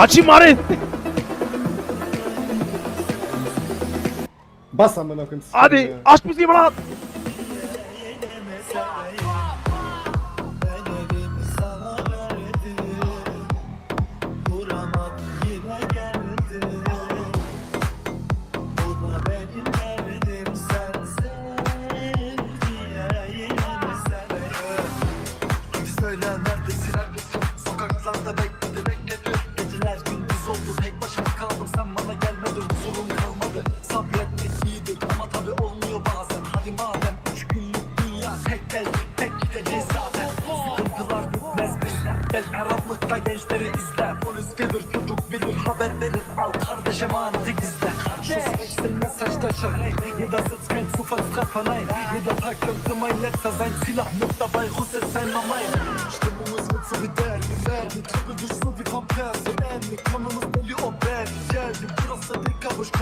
Kaçayım bari. Bas amına koyayım. Hadi aç müziği lan. Dünya tek gideceğiz zaten Sıkıntılar bitmez bizden. Gel Araplıkta gençleri izle Polis gelir çocuk bilir. Haber verir. Al kardeş emaneti gizle Şu seçtin mesajdaşa Ya da sıçkın sıfat kafanay Ya da takıldı mayletsa sein Silah sein Mamay. Stimmung ist mit so wie Daddy Daddy Trippe durch so wie Kompresse Andy Konumuz deli o bad Geldi. Burası dick aber ich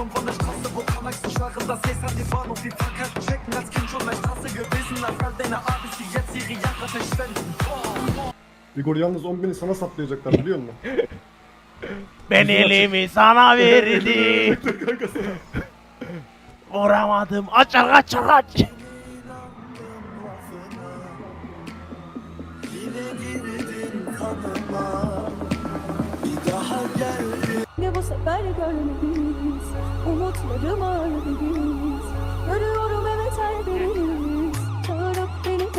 Igor yalnız 10 bini sana saplayacaklar biliyor musun? Ben elimi sana verdim. Vuramadım. Aç aç aç aç. Ne bu sefer görmediniz Umutlarım ağladınız Görüyorum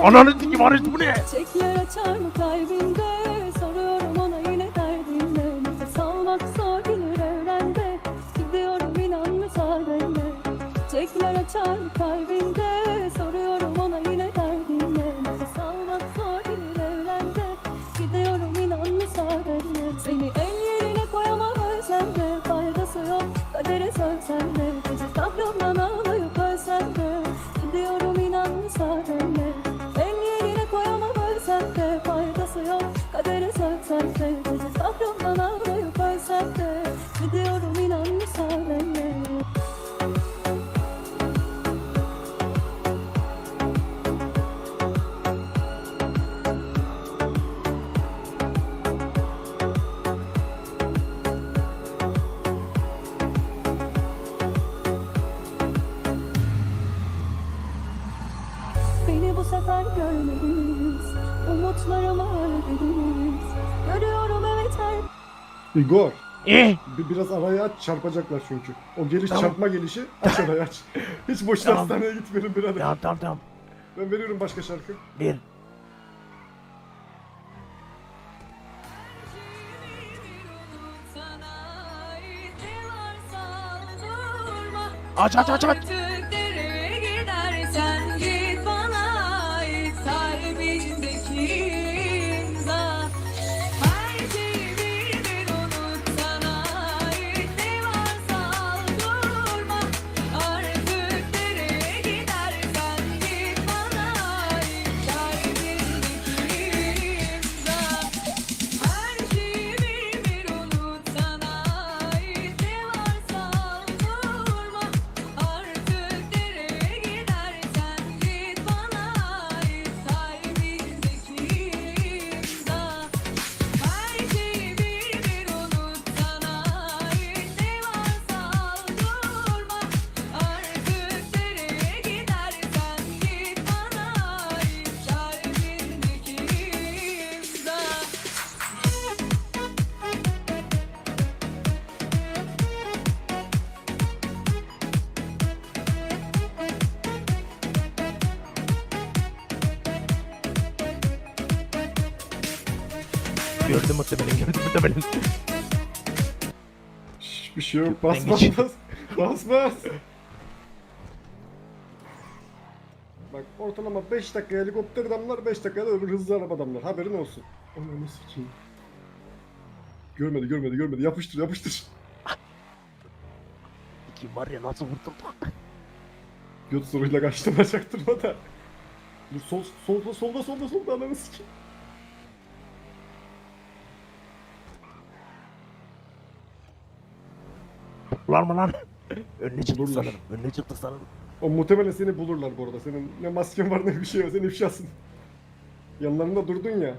Ananı sikim arası bu ne? Çek yer açar mı kalbinde? Soruyorum ona yine derdinde. Nefes almak zor gelir evrende. Gidiyorum inan müsaadenle. Çekler açar mı kalbinde görmediniz Umutlarımı öldürdünüz Görüyorum evet her Igor. Eh. bir- Biraz araya aç çarpacaklar çünkü. O geliş Tamam. çarpma gelişi aç araya aç. Hiç boşuna Tamam. hastaneye gitmeyelim birader. Tamam tamam tamam. Ben veriyorum başka şarkı. Bir. Aç aç aç aç. Gördüm muhtemelen gördüm muhtemelen. Hiçbir şey yok. Bas Ben bas bas. Bas bas. Bak ortalama 5 dakika helikopter damlar 5 dakikada öbür hızlı araba damlar. Haberin olsun. Ananı sikeyim. Görmedi görmedi görmedi. Yapıştır yapıştır. Kim var ya nasıl vurdum? Göt soruyla kaçtım çaktırma da. Dur sol solda solda solda solda ananı sikeyim. Var mı lan? Önüne çıktı Bulurlar. sanırım. Önüne çıktı sanırım. O muhtemelen seni bulurlar bu arada. Senin ne masken var ne bir şey var. Sen ifşasın. Yanlarında durdun ya.